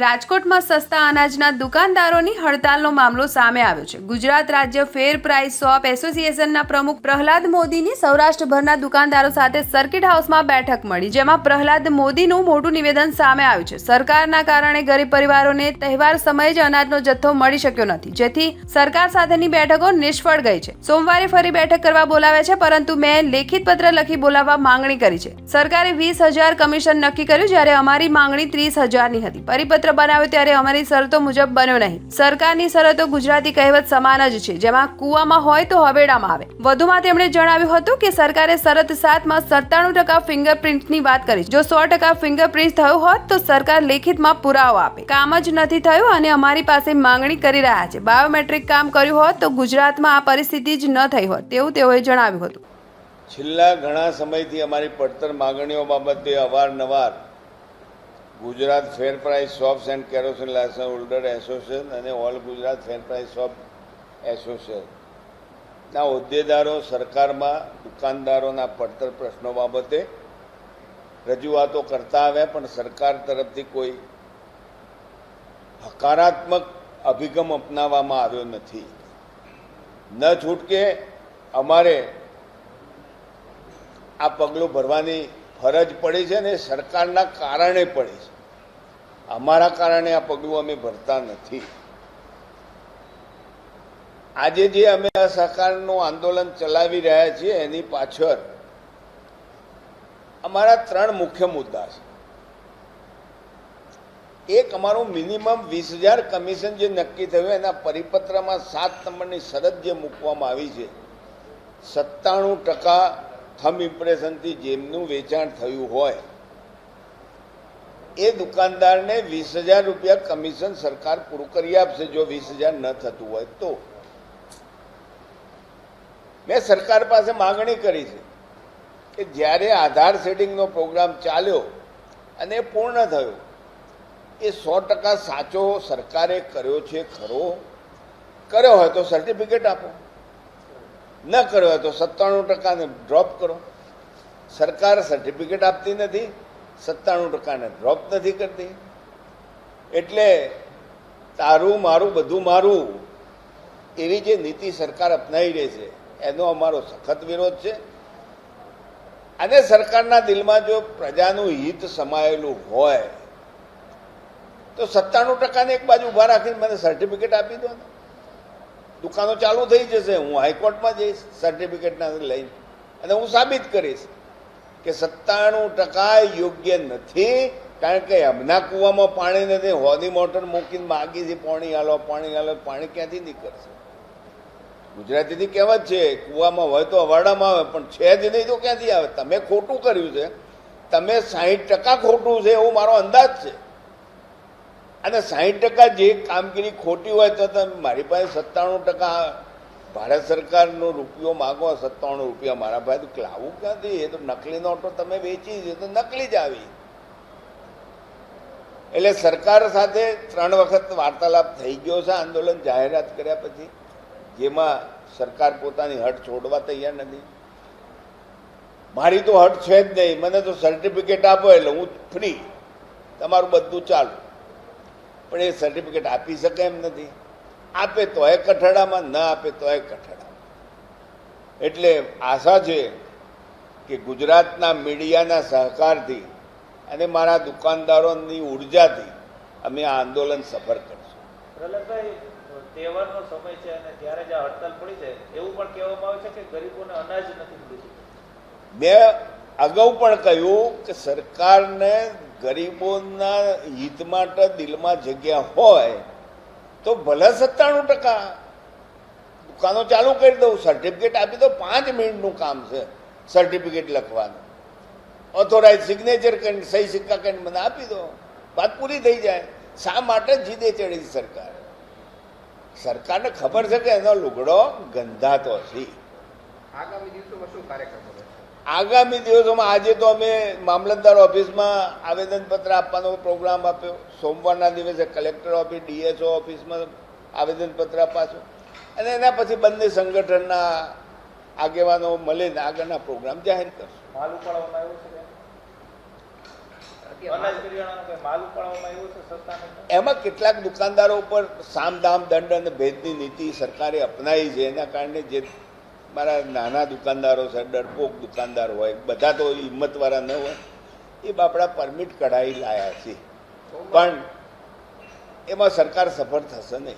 રાજકોટમાં સસ્તા અનાજના દુકાનદારોની હડતાલનો મામલો સામે આવ્યો છે. ગુજરાત રાજ્ય ફેર પ્રાઇસ શોપ એસોસિએશનના પ્રમુખ પ્રહલાદ મોદીની સૌરાષ્ટ્રભરના દુકાનદારો સાથે સર્કિટ હાઉસમાં બેઠક મળી, જેમાં પ્રહલાદ મોદીનું મોટું નિવેદન સામે આવ્યું છે. સરકારના કારણે ગરીબ પરિવારોને તહેવાર સમયે જ અનાજનો જથ્થો મળી શક્યો નથી, જેથી સરકાર સાથેની બેઠકો નિષ્ફળ ગઈ છે. સોમવારે ફરી બેઠક કરવા બોલાવ્યા છે, પરંતુ મેં લેખિત પત્ર લખી બોલાવવા માંગણી કરી છે. સરકારે વીસ હજાર કમિશન નક્કી કર્યું, જ્યારે અમારી માંગણી ત્રીસ હજારની હતી. પરિપત્ર બનાવ્યો ત્યારે અમારી શરતો મુજબ બન્યો નહીં. સરકારની શરતો ગુજરાતી કહેવત સમાન જ છે. જેમાં કૂવામાં હોય તો હવેડામાં આવે. વધુમાં તેમણે જણાવ્યું હતું કે સરકારે શરત સાતમાં સત્તાણું ટકા ફિંગરપ્રિન્ટની વાત કરી જો સો ટકા ફિંગરપ્રિન્ટ થયું હોત તો સરકાર લેખિતમાં પુરાવો આપે. કામ જ નથી થયું અને અમારી પાસે માંગણી કરી રહ્યા છે. બાયોમેટ્રિક કામ કર્યું હોત તો ગુજરાતમાં આ પરિસ્થિતિ જ ન થઈ હોત, તેવું તેઓએ જણાવ્યું હતું. છેલ્લા ઘણા સમયથી અમારી પડતર માગણીઓ બાબતે અવારનવાર Gujarat fair price shops and kerosene licence holder association અને all Gujarat fair price shop એસોસિએશનના હોદ્દેદારો, સરકારમાં, દુકાનદારોના પડતર પ્રશ્નો બાબતે રજૂઆતો કરતા આવ્યા, પણ સરકાર તરફથી કોઈ હકારાત્મક અભિગમ અપનાવવામાં આવ્યો નથી. ન છૂટકે અમારે આ પગલું ભરવાની ફરજ પડી છે ને સરકારના કારણે પડી છે. અમારા કારણે આ પગલું અમે ભરતા નથી. આજે જે અમે અસહકારનું આંદોલન ચલાવી રહ્યા છીએ, એની પાછળ અમારા ત્રણ મુખ્ય મુદ્દા છે. એક, અમારું મિનિમમ વીસ હજાર કમિશન જે નક્કી થયું, એના પરિપત્રમાં સાત નંબરની શરત જે મૂકવામાં આવી છે, સત્તાણું ટકા થમ ઇમ્પ્રેશનથી જેમનું વેચાણ થયું હોય, એ દુકાનદારને વીસ હજાર રૂપિયા કમિશન સરકાર પૂરું કરી આપશે જો વીસ હજાર ન થતું હોય તો. મેં સરકાર પાસે માગણી કરી છે કે જ્યારે આધાર સેટિંગનો પ્રોગ્રામ ચાલ્યો અને પૂર્ણ થયો, એ સો ટકા સાચો સરકારે કર્યો છે ખરો? કર્યો હોય તો સર્ટિફિકેટ આપો. ન કર્યો હોય તો સત્તાણું ટકાને ડ્રોપ કરો. સરકાર સર્ટિફિકેટ આપતી નથી, સત્તાણું ટકાને ડ્રોપ નથી કરતી. એટલે તારું મારું બધું મારું, એવી જે નીતિ સરકાર અપનાવી રહી છે, એનો અમારો સખત વિરોધ છે. અને સરકારના દિલમાં જો પ્રજાનું હિત સમાયેલું હોય, તો સત્તાણું ટકાને એક બાજુ ઊભા રાખીને મને સર્ટિફિકેટ આપી દો ને. દુકાનો ચાલુ થઈ જશે. હું હાઈકોર્ટમાં જઈશ સર્ટિફિકેટના લઈને. અને હું સાબિત કરીશ કે સત્તાણું ટકા યોગ્ય નથી, કારણ કે એમના કૂવામાં પાણી નથી. હોદી મોટર મૂકીને માગી છે, પાણી હાલો પાણી હાલો પાણી ક્યાંથી નીકળશે? ગુજરાતીથી કહેવત છે, કૂવામાં હોય તો અવાડામાં આવે, પણ છે જ નહીં તો ક્યાંથી આવે? તમે ખોટું કર્યું છે. તમે સાહીઠ ટકા ખોટું છે, એવો મારો અંદાજ છે. અને સાહીઠ ટકા જે કામગીરી ખોટી હોય તો તમે મારી પાસે સત્તાણું ટકા ભારત સરકારનો રૂપિયો માગો, સત્તાણું રૂપિયા મારા પાસે. તો લાવવું ક્યાંથી? એ તો નકલી નોટો તમે વેચી છે, તો નકલી જ આવી. એટલે સરકાર સાથે ત્રણ વખત વાર્તાલાપ થઈ ગયો છે, આંદોલન જાહેરાત કર્યા પછી, જેમાં સરકાર પોતાની હટ છોડવા તૈયાર નથી. મારી તો હટ છે જ નહીં. મને તો સર્ટિફિકેટ આપો એટલે હું ફ્રી તમારું બધું ચાલુ. પણ એ સર્ટિફિકેટ આપી શકે એમ નથી. આપે તોય કઠાડામાં ન આપે તોય કઠાડામાં. એટલે આશા છે કે ગુજરાતના મીડિયાના સહકારથી અને મારા દુકાનદારોની ઉર્જાથી અમે આ આંદોલન સફળ કરશું. પ્રહલાદભાઈ તહેવારનો સમય છે અને ત્યારે જ આ હડતાલ પડી છે. એવું પણ કહેવામાં આવે છે કે ગરીબોને અનાજ નથી મળ્યું મેં અગાઉ પણ કહ્યું કે સરકારને ગરીબોના હિત માટે દિલમાં જગ્યા હોય, તો ભલે સત્તાણું ટકા દુકાનો ચાલુ કરી દઉં સર્ટિફિકેટ આપી દો પાંચ મિનિટનું કામ છે સર્ટિફિકેટ લખવાનું. ઓથોરાઇઝ સિગ્નેચર કરીને, સહી સિક્કા કરીને મને આપી દો. વાત પૂરી થઈ જાય. શા માટે જીદે ચડી સરકાર? સરકારને ખબર છે કે એનો લુગડો ગંધાતો છે આગામી દિવસોમાં શું કાર્યક્રમો આગામી દિવસોમાં આજે તો અમે મામલતદાર ઓફિસમાં આવેદનપત્ર આપવાનો પ્રોગ્રામ આપ્યો. સોમવારના દિવસે કલેક્ટર ઓફિસ ડીએસઓ ઓફિસમાં આવેદનપત્ર અપાશું અને એના પછી બંને સંગઠનના આગેવાનો મળીને આગળના પ્રોગ્રામ જાહેર કરશું. માલ ઉપાડવામાં આવ્યો છે કે નથી અનાજ કરિયાણાનો કોઈ માલ ઉપાડવામાં આવ્યો છે સસ્તાને એમાં કેટલાક દુકાનદારો ઉપર સામ દામ દંડ અને ભેદની નીતિ સરકારે અપનાવી છે. એના કારણે જે મારા નાના દુકાનદારો છે ડરપોક દુકાનદાર હોય બધા તો હિંમતવાળા ન હોય એ બાપડા પરમિટ કઢાવી લાયા છે. પણ એમાં સરકાર સફળ થશે નહીં.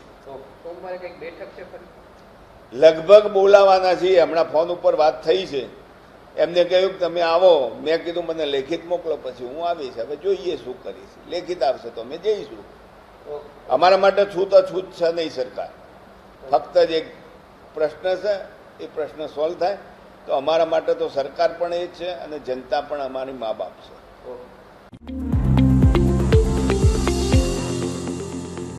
છે લગભગ બોલાવાના છીએ હમણાં ફોન ઉપર વાત થઈ છે. એમને કહ્યું કે તમે આવો મેં કીધું મને લેખિત મોકલો પછી હું આવીશ. હવે જોઈએ શું કરીશ લેખિત આવશે તો અમે જઈશું. અમારા માટે છૂત અછૂત છે નહીં સરકાર. ફક્ત જ એક પ્રશ્ન છે એ પ્રશ્ન સોલ્વ થાય. તો અમારા માટે તો સરકાર પણ એ છે અને જનતા પણ અમારી મા બાપ છે.